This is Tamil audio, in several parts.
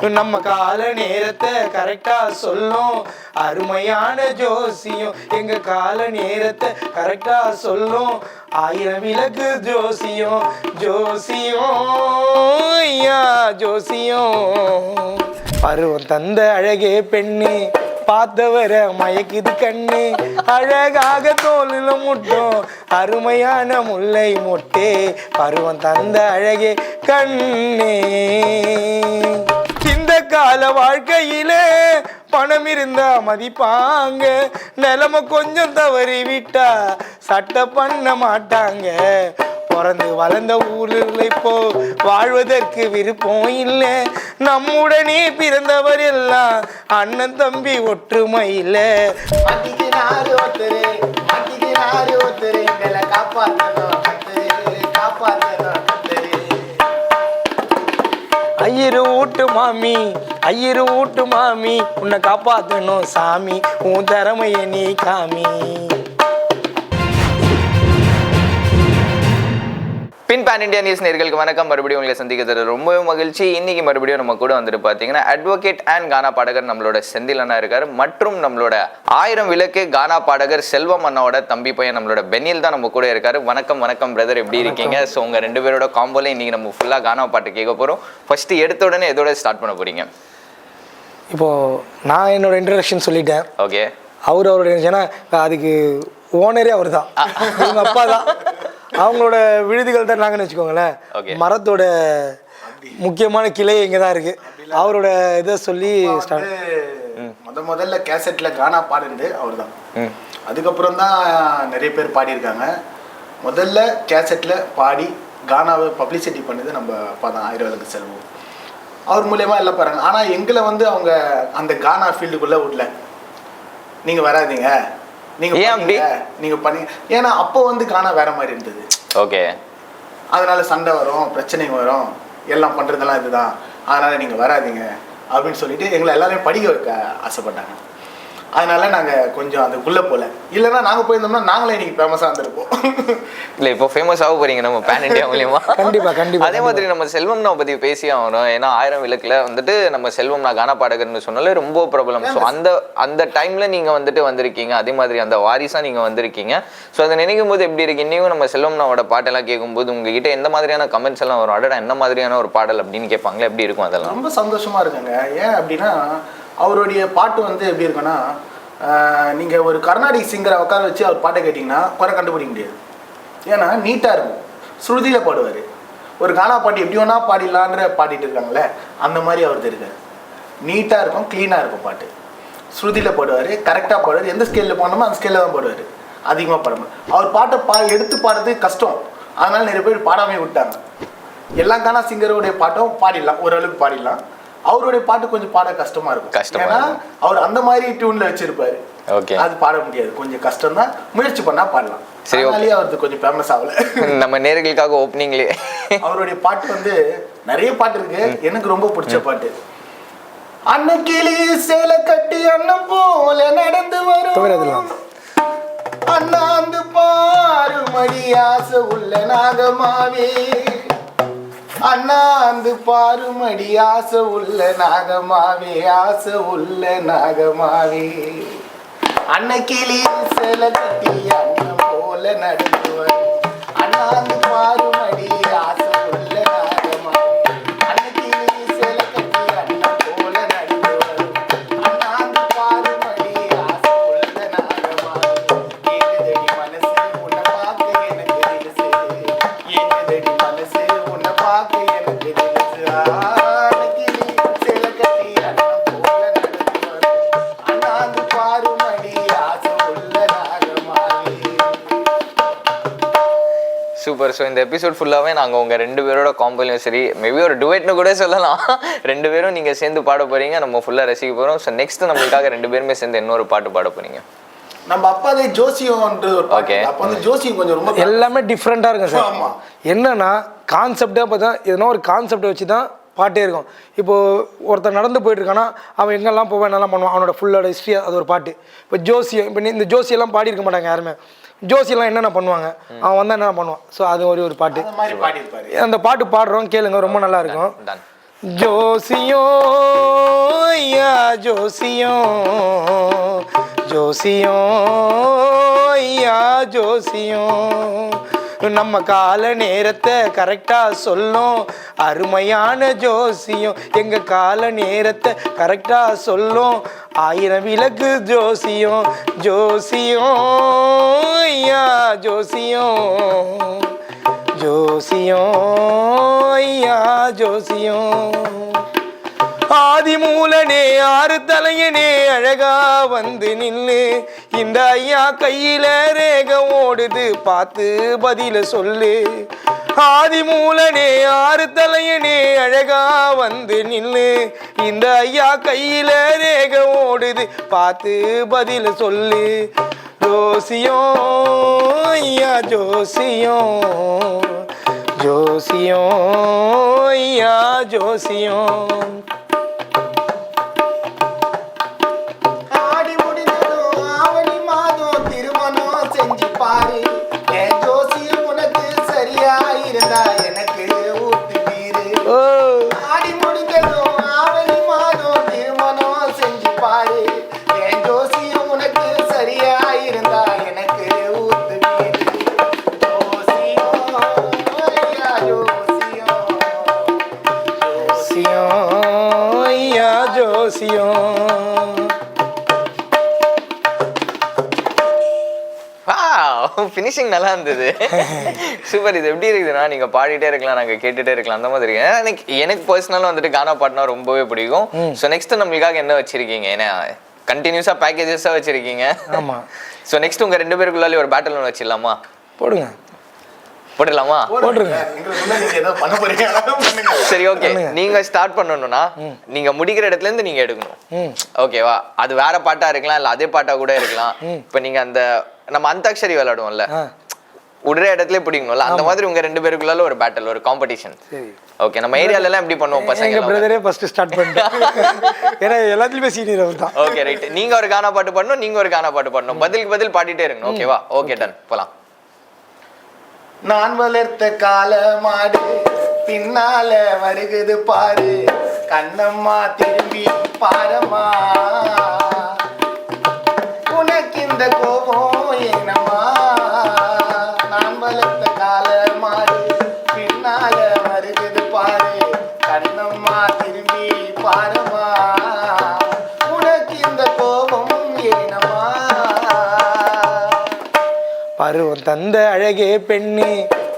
நம்ம கால நேரத்தை கரெக்டா சொல்லும். அருமையான ஜோசியம் எங்க கால நேரத்தை கரெக்டா சொல்லும். ஆயிரம் விளக்கு ஜோசியம் ஜோசியம் ஐயா ஜோசியம். பருவம் தந்த அழகே பெண்ணு பார்த்தவர மயக்குது கண்ணு. அழகாக தோலில் முட்டும் அருமையான முல்லை முட்டே. பருவம் தந்த அழகே கண்ணே. கால வாழ்க்கையில பணம் இருந்தா மதிப்பாங்க. நிலைமை கொஞ்சம் தவறி விட்டா சட்டை பண்ண மாட்டாங்க. பிறந்து வளர்ந்த ஊரில் இப்போ வாழ்வதற்கு விருப்பம் இல்லை. நம்முடனே பிறந்தவர் எல்லாம் அண்ணன் தம்பி ஒற்றுமை இல்லை. மாமி ஐயரு ஊட்டு மாமி உன்னை காப்பாத்தணும் சாமி. உன் திறமைய நீ காமி. பின் பேன் இந்தியா நியூஸ் நேர்களுக்கு வணக்கம். மறுபடியும் உங்களை சந்திக்கிறது ரொம்பவே மகிழ்ச்சி. இன்னைக்கு மறுபடியும் நம்ம கூட வந்துட்டு பார்த்தீங்கன்னா அட்வொகேட் அண்ட் கானா பாடகர் நம்மளோட செந்தில் அண்ணா இருக்காரு. மற்றும் நம்மளோட ஆயிரம் விளக்கு கானா பாடகர் செல்வம் அண்ணாவோட தம்பி பையன் நம்மளோட பெனில் தான் நம்ம கூட இருக்காரு. வணக்கம் வணக்கம் பிரதர் எப்படி இருக்கீங்க? ஸோ உங்க ரெண்டு பேரோட காம்போல இன்னைக்கு நம்ம ஃபுல்லாக கானா பாட்டு கேட்க போறோம். ஃபர்ஸ்ட் எடுத்த உடனே எதோட ஸ்டார்ட் பண்ண போறீங்க? இப்போ நான் என்னோட இன்ட்ரடக்ஷன் சொல்லிட்டேன். ஓகே அவர் அவருடைய ஏன்னா அதுக்கு ஓனரே அவர் தான் அப்பா தான். அவங்களோட விடுதிகள் தான் நாங்கன்னு வச்சுக்கோங்களேன். மரத்தோட முக்கியமான கிளை இங்கே தான் இருக்கு. அவரோட இதை சொல்லி முத முதல்ல கேசட்ல கானா பாடுனது அவர் தான் அதுக்கப்புறம் தான் நிறைய பேர் பாடியிருக்காங்க. முதல்ல கேசட்ல பாடி கானாவை பப்ளிசிட்டி பண்ணது நம்ம அப்பா தான் ஆயிரவலுக்கு செல்வம். அவர் மூலியமா எல்லாம் பாருங்க. ஆனா எங்களை வந்து அவங்க அந்த கானா ஃபீல்டுக்குள்ள விடல. நீங்க வராதீங்க. நீங்க ஏன் அப்படி? நீங்க பண்ணி ஏன்னா அப்போ வந்து கானா வேற மாதிரி இருந்தது. ஓகே. அதனால சண்டை வரும் பிரச்சனை வரும். எல்லாம் பண்றதெல்லாம் இதுதான். அதனால நீங்க வராதீங்க. அப்படின்னு சொல்லிட்டு எங்களை எல்லாரையும் படிக்க வைக்க ஆசைப்பட்டாங்க. அதனால நாங்க கொஞ்சம் அதுக்குள்ள போல. இல்லைன்னா நாங்க போயிருந்தோம்னா நாங்களே இன்னைக்கு ஃபேமஸா இருந்திருப்போம். இல்ல இப்போ ஃபேமஸ் ஆக போறீங்க நம்ம பேன் இந்தியா மூலியமா. கண்டிப்பா, கண்டிப்பா, அதே மாதிரி நம்ம செல்வம்னா பத்தி பேசி ஆகணும். ஏன்னா ஆயிரம் விளக்குல வந்துட்டு நம்ம செல்வம் நான் கானா பாடகர்னு சொன்னாலே ரொம்ப ப்ராப்ளம் ஸோ அந்த அந்த டைம்ல நீங்க வந்துட்டு வந்திருக்கீங்க. அதே மாதிரி அந்த வாரிசா நீங்க வந்திருக்கீங்க. ஸோ அதை நினைக்கும் போது எப்படி இருக்கு? இன்னையும் நம்ம செல்வம்னாவோட பாட்டெல்லாம் கேட்கும்போது உங்ககிட்ட எந்த மாதிரியான கமெண்ட்ஸ் எல்லாம் வரும்? அடடா என்ன மாதிரியான ஒரு பாடல் அப்படின்னு கேட்பாங்களே? எப்படி இருக்கும் அதெல்லாம்? ரொம்ப சந்தோஷமா இருக்குங்க. ஏன் அப்படின்னா அவருடைய பாட்டு வந்து எப்படி இருக்குன்னா நீங்கள் ஒரு கர்நாடிக் சிங்கரை உட்கார வச்சு அவர் பாட்டை கேட்டிங்கன்னா குறை கண்டுபிடிக்க முடியாது. ஏன்னா நீட்டாக இருக்கும். ஸ்ருதியில் பாடுவார். ஒரு கானா பாட்டு எப்படி வேணா பாடிடலான்ற பாடிட்டு இருக்காங்களே அந்த மாதிரி அவர் இருக்கார். நீட்டாக இருக்கும் க்ளீனாக இருக்கும் பாட்டு. ஸ்ருதியில் பாடுவார் கரெக்டாக பாடுவார். எந்த ஸ்கேலில் பாடணுமோ அந்த ஸ்கேலில் தான் பாடுவார். அதிகமாக பாட அவர் பாட்டை பா எடுத்து பாடுறது கஷ்டம். அதனால் நிறைய பேர் பாடாமே விட்டாங்க. எல்லா கானா சிங்கருடைய பாட்டும் பாடிடலாம். ஓரளவுக்கு பாடிடலாம். அவருடைய பாட்டு கொஞ்சம் பாட கஷ்டமா இருக்கும். கஷ்டமா ஏன்னா. அவர் அந்த மாதிரி டியூன்ல வச்சிருப்பாரு. Okay. அது பாட முடியாது. கொஞ்சம் கஷ்டம் தான் முயற்சி பண்ணா பாடலாம். சரி. அதனாலேயே அவருக்கு கொஞ்சம் ஃபேமஸ் ஆகல. நம்ம நேர்களுக்காக ஓப்பனிங்லேயே அவருடைய பாட்டு வந்து நிறைய பாட்டு இருக்கு. எனக்கு ரொம்ப பிடிச்ச பாட்டு. அன்னக்கிளி சேலை கட்டி அண்ணன் போல நடந்து வரும். அண்ணாந்து பாரு மடி ஆசை உள்ள நாகமாவே. அண்ணாந்து அந்த பாருமடி ஆசை உள்ள நாகமாவே ஆசை உள்ள நாகமாவே. அன்னக்கிளி சில கட்டி அண்ணன் போல நடுவர் அண்ணா அந்த பாருமடி ஆசை ஸோ இந்த எபிசோட் ஃபுல்லாகவே நாங்கள் உங்கள் ரெண்டு பேரோட காம்போலையும் சரி மேபி ஒரு டுவேட்னு கூட சொல்லலாம். ரெண்டு பேரும் நீங்கள் சேர்ந்து பாட போகிறீங்க நம்ம ஃபுல்லாக ரசிக்க போகிறோம் ஸோ நெக்ஸ்ட் நம்மளுக்காக ரெண்டு பேருமே சேர்ந்து இன்னொரு பாட்டு பாட போகிறீங்க நம்ம ஜோசியம்ன்றது ஒரு பாட்டு. Okay. அப்ப வந்து ஜோசியம் கொஞ்சம் ரொம்ப எல்லாமே டிஃப்ரெண்ட்டாக இருக்கும் சார். ஆமா. என்னன்னா கான்செப்டாக பார்த்தா எதனா ஒரு கான்செப்டை வச்சு தான் பாட்டே இருக்கும். இப்போ ஒருத்தர் நடந்து போயிட்டு இருக்கானா அவன் எங்கெல்லாம் போவான் என்னெல்லாம் பண்ணுவான் அவனோட ஃபுல்லோட ஹிஸ்ட்ரி அது ஒரு பாட்டு. இப்போ ஜோசியம் இப்போ இந்த ஜோசியெல்லாம் பாடியிருக்க மாட்டாங்க யாருமே. ஜோசியெல்லாம் என்னென்ன பண்ணுவாங்க? அவன் வந்தால் என்னென்ன பண்ணுவான்? ஸோ அது ஒரு ஒரு பாட்டு. அந்த பாட்டு பாடுறோம் கேளுங்க ரொம்ப நல்லா இருக்கும். டன் ஜோசியம் ஐயா ஜோசியம் ஜோசியம் ஐயா ஜோசியம் நம்ம கால நேரத்தை கரெக்டாக சொல்லும். அருமையான ஜோசியம். எங்கள் கால நேரத்தை கரெக்டாக சொல்லும். ஆயிரம் விளக்கு ஜோசியம். ஜோசியம் ஐயா ஜோசியம். ஜோசியம் ஐயா ஜோசியம். ஆதிமூலனே ஆறு தலையனே அழகா வந்து நில்லு. இந்த ஐயா கையில ரேக ஓடுது பார்த்து பதில சொல்லு. ஆதிமூலனே ஆறு தலையனே அழகா வந்து நில்லு. இந்த ஐயா கையில ரேக ஓடுது பார்த்து பதில சொல்லு. ஜோசியம் ஐயா ஜோசியம் ஜோசியம் ஐயா ஜோசியம் ஃபினிஷிங் நல்லா இருந்தது. சூப்பர் இது எப்படி இருக்குதுன்னா நீங்க பாடிட்டே இருக்கலாம் நாங்க கேட்டுட்டே இருக்கலாம் அந்த மாதிரி எனக்கு எனக்கு பர்சனலாக வந்துட்டு கானா பாட்டுனா ரொம்பவே பிடிக்கும். ஸோ நெக்ஸ்ட் நம்மளுக்காக என்ன வச்சிருக்கீங்க? ஏன்னா கண்டினியூஸா பேக்கேஜஸா வச்சிருக்கீங்க? ஆமா. ஸோ நெக்ஸ்ட் உங்க ரெண்டு பேருக்குள்ளாலே ஒரு பேட்டில் ஒன்று வச்சிடலாமா? போடுங்க. போட்டுடலாமா? போட்டுருங்க. சரி ஓகே. நீங்க ஸ்டார்ட் பண்ணணும்னா நீங்க முடிக்கிற இடத்துல இருந்து நீங்க எடுக்கணும். ஓகேவா அது வேற பாட்டா இருக்கலாம் இல்ல அதே பாட்டா கூட இருக்கலாம். இப்போ நீங்க அந்த நம்ம அந்தாக்ஷரி விளையாடுவோம்ல. ஆ. விடுற இடத்துல பிடிக்கணும்ல அந்த மாதிரி உங்க ரெண்டு பேருக்குள்ளால ஒரு பேட்டில் ஒரு காம்படிஷன் சரி. ஓகே நம்ம ஏரியால எல்லாம் எப்படி பண்ணுவோம்? எங்க பசங்க பிரதரே ஃபர்ஸ்ட் ஸ்டார்ட் பண்ணிட்டேன் ஏன்னா எல்லாத்துலயுமே சீனியர் அவர் தான். ஓகே ரைட் நீங்க ஒரு கானா பாட்டு பண்ணணும் நீங்க ஒரு கானா பாட்டு பண்ணணும் பதிலுக்கு பதில் பாடிட்டே இருக்கணும். ஓகேவா ஓகே டன் போலாம். நான் வளர்த்த கால மாடு பின்னால வருகுது பாரு. கண்ணம்மா திரும்பி பாரம்மா. உனக்கு இந்த கோபம் தந்த அழகே பெண்ணு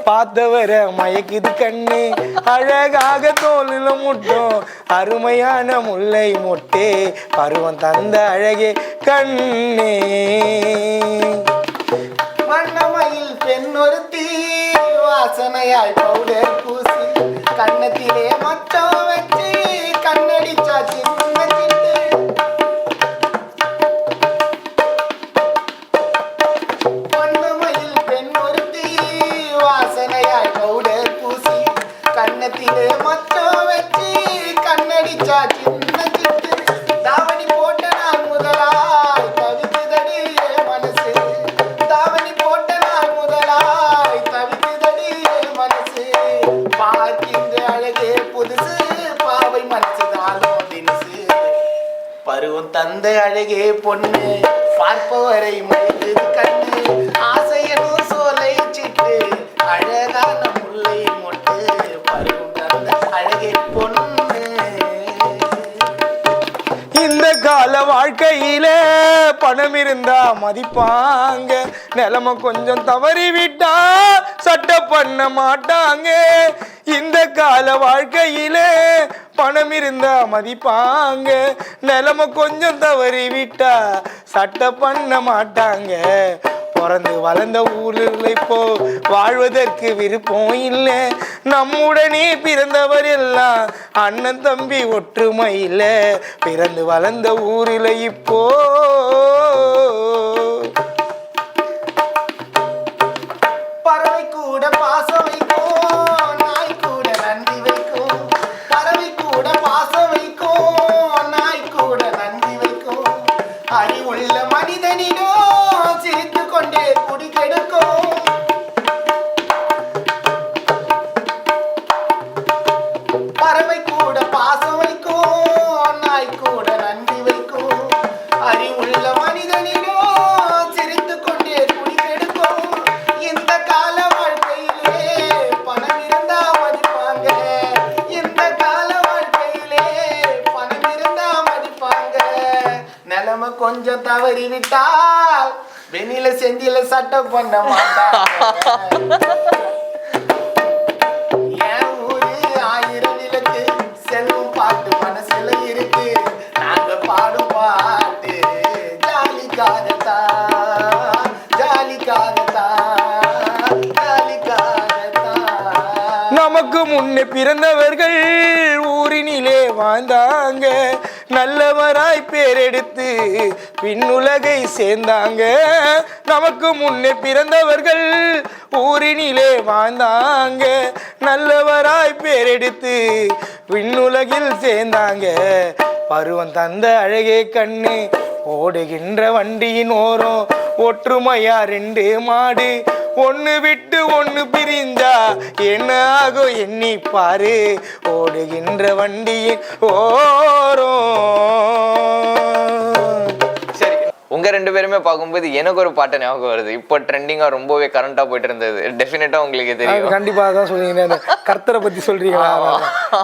பார்த்தவர மயக்குது கண்ணு. அழகாக தோலில் முட்டும் அருமையான முல்லை மொட்டே பருவம் தந்த அழகே கண்ணே. வண்ணமயில் பெண் ஒருத்தி வாசனையாய் பவுடர் பூசி கண்ணத்திலே மட்டும் பொண்ணு. பார்ப்பவரை மயக்குது கண்ணு. ஆசையனும் சோலை சிட்டு. அழகான முல்லை மொட்டு. பருவம் தந்த அழகை பொண்ணு. இந்த கால வாழ்க்கையில பணம் இருந்தா மதிப்பாங்க. நிலமை கொஞ்சம் தவறி விட்டா சட்ட பண்ண மாட்டாங்க. இந்த கால வாழ்க்கையில பணம் இருந்தா மதிப்பாங்க. நிலம கொஞ்சம் தவறி விட்டா சட்டை பண்ண மாட்டாங்க. பிறந்து வளர்ந்த ஊரில் இப்போ வாழ்வதற்கு விருப்பம் இல்லை. நம்முடனே பிறந்தவர் எல்லாம் அண்ணன் தம்பி ஒற்றுமை இல்லை. பிறந்து வளர்ந்த ஊரில் இப்போ பறவை கூட பாசம் கொஞ்சம் தவறி விட்டால் வெண்ணில செஞ்சில சட்டம் பண்ண மாட்டாங்க. என் ஊரு ஆயிரம் விளக்கு செல்லும் பாட்டு மனசுல இருக்கு. நாங்க பாடும் பாட்டு ஜாலிக்காகத்தான் ஜாலிக்காகத்தான் ஜாலிக்காகத்தான். நமக்கு முன்னே பிறந்தவர்கள் ஊரினிலே வாழ்ந்தாங்க. நல்லவராய் பேரெடுத்து பின்னுலகை சேர்ந்தாங்க. நமக்கு முன்னே பிறந்தவர்கள் ஊரினிலே வாழ்ந்தாங்க. நல்லவராய் பேரெடுத்து விண்ணுலகில் சேர்ந்தாங்க. பருவம் தந்த அழகே கண்ணு ஓடுகின்ற வண்டியின் ஓரம் ஒற்றுமையா ரெண்டு மாடு ஒன்று விட்டு ஒன்று பிரிஞ்சா என்ன ஆகும் எண்ணி பாரு. ஓடுகின்ற வண்டியின் ஓரம். சரி. உங்க ரெண்டு பேருமே பார்க்கும்போது எனக்கு ஒரு பாட்டு ஞாபகம் வருது. இப்போ ட்ரெண்டிங்கா ரொம்பவே கரண்டா போயிட்டு இருந்தது. டெஃபினட்டா உங்களுக்கு தெரியும். கண்டிப்பாக தான் சொல்றீங்க இந்த கர்த்தரை பற்றி சொல்றீங்களா?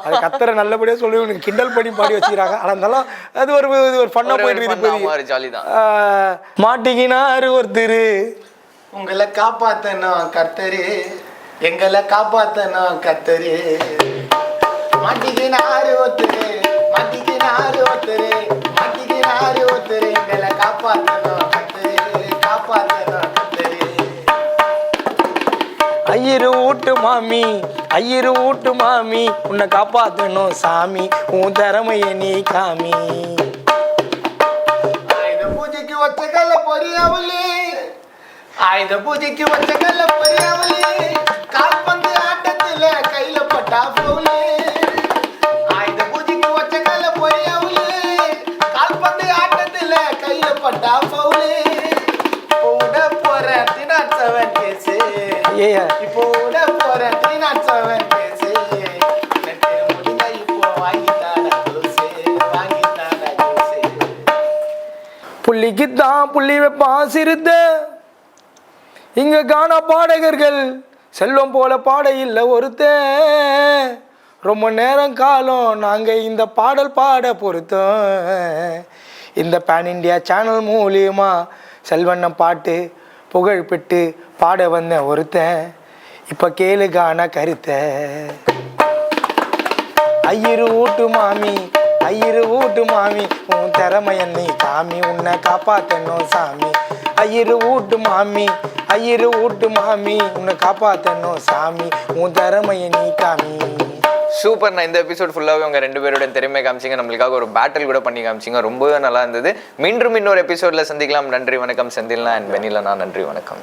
அது கர்த்தரை நல்லபடியாக சொல்லி உனக்கு கிண்டல் பண்ணி பாடி வச்சுக்கிறாங்க. ஆனால் இருந்தாலும் அது ஒரு இது ஒரு ஃபன்னாக போயிட்டு இருக்குது. ஜாலி தான். ஆஹ், மாட்டிக்கினாரு ஒருத்தர். உங்களை காப்பாத்தணும் கர்த்தரு. எங்களை காப்பாத்தணும் கர்த்தரு. மாட்டிக்கினாரு ஒருத்தரு மாட்டிக்கினாரு ஒருத்தரு மாட்டிக்கினாரு ஒருத்தரு எங்களை காப்பாத்தணும் கர்த்தரு காப்பாத்தணும் கர்த்தரு. ஐயரு வீட்டு மாமி ஐயரு வீட்டு மாமி உன்னை காப்பாத்தணும் சாமி உன் திறமைய நீ காமி. பூஜைக்கு வச்ச கல்ல பொரியாவலே ஆயுத பூஜைக்கு வச்ச கல்ல பொரியாவலே கால்பந்து ஆட்டத்துல கையில பட்டா போலே ஆயுத பூஜைக்கு வச்ச கல்ல பொரியாவலே கால்பந்து ஆட்டத்துல கையில பட்டா போலே உட போற தினாட் செவன் கேசு இப்போ உட போற தினாட் செவன் கேசு புள்ளிக்குத்தான் புள்ளி வைப்பான் சிறுத்த. இங்க காணா பாடகர்கள். செல்வம் போல பாட இல்லை ஒருத்தன் ரொம்ப நேரம் காலம் நாங்கள் இந்த பாடல் பாட பொறுத்தோம். இந்த பேன் இண்டியா சேனல் மூலியமா செல்வண்ணம் பாட்டு புகழ் பெற்று பாட வந்த ஒருத்தன். இப்போ கேளு காண கருத்தை. ஐயரு ஊட்டு மாமி ஐயரு ஊட்டு மாமி உன் திறமைய நீ காமி உன்னை காப்பாத்தணும் சாமி. ஐயரு ஊட்டு மாமி ஐயரு வீட்டு மாமி உன்னை காப்பாத்தணும் சாமி உன் திறமைய நீ காமி. சூப்பர் நான் இந்த எபிசோட் ஃபுல்லாகவே உங்க ரெண்டு பேரோட திறமை காமிச்சிங்க. நம்மளுக்காக ஒரு பேட்டில் கூட பண்ணி காமிச்சிங்க. ரொம்பவே நல்லா இருந்தது. மீண்டும் இன்னொரு எபிசோட்ல சந்திக்கலாம். நன்றி வணக்கம். செந்தில்னா அண்ட் வெனிலனா நன்றி வணக்கம்.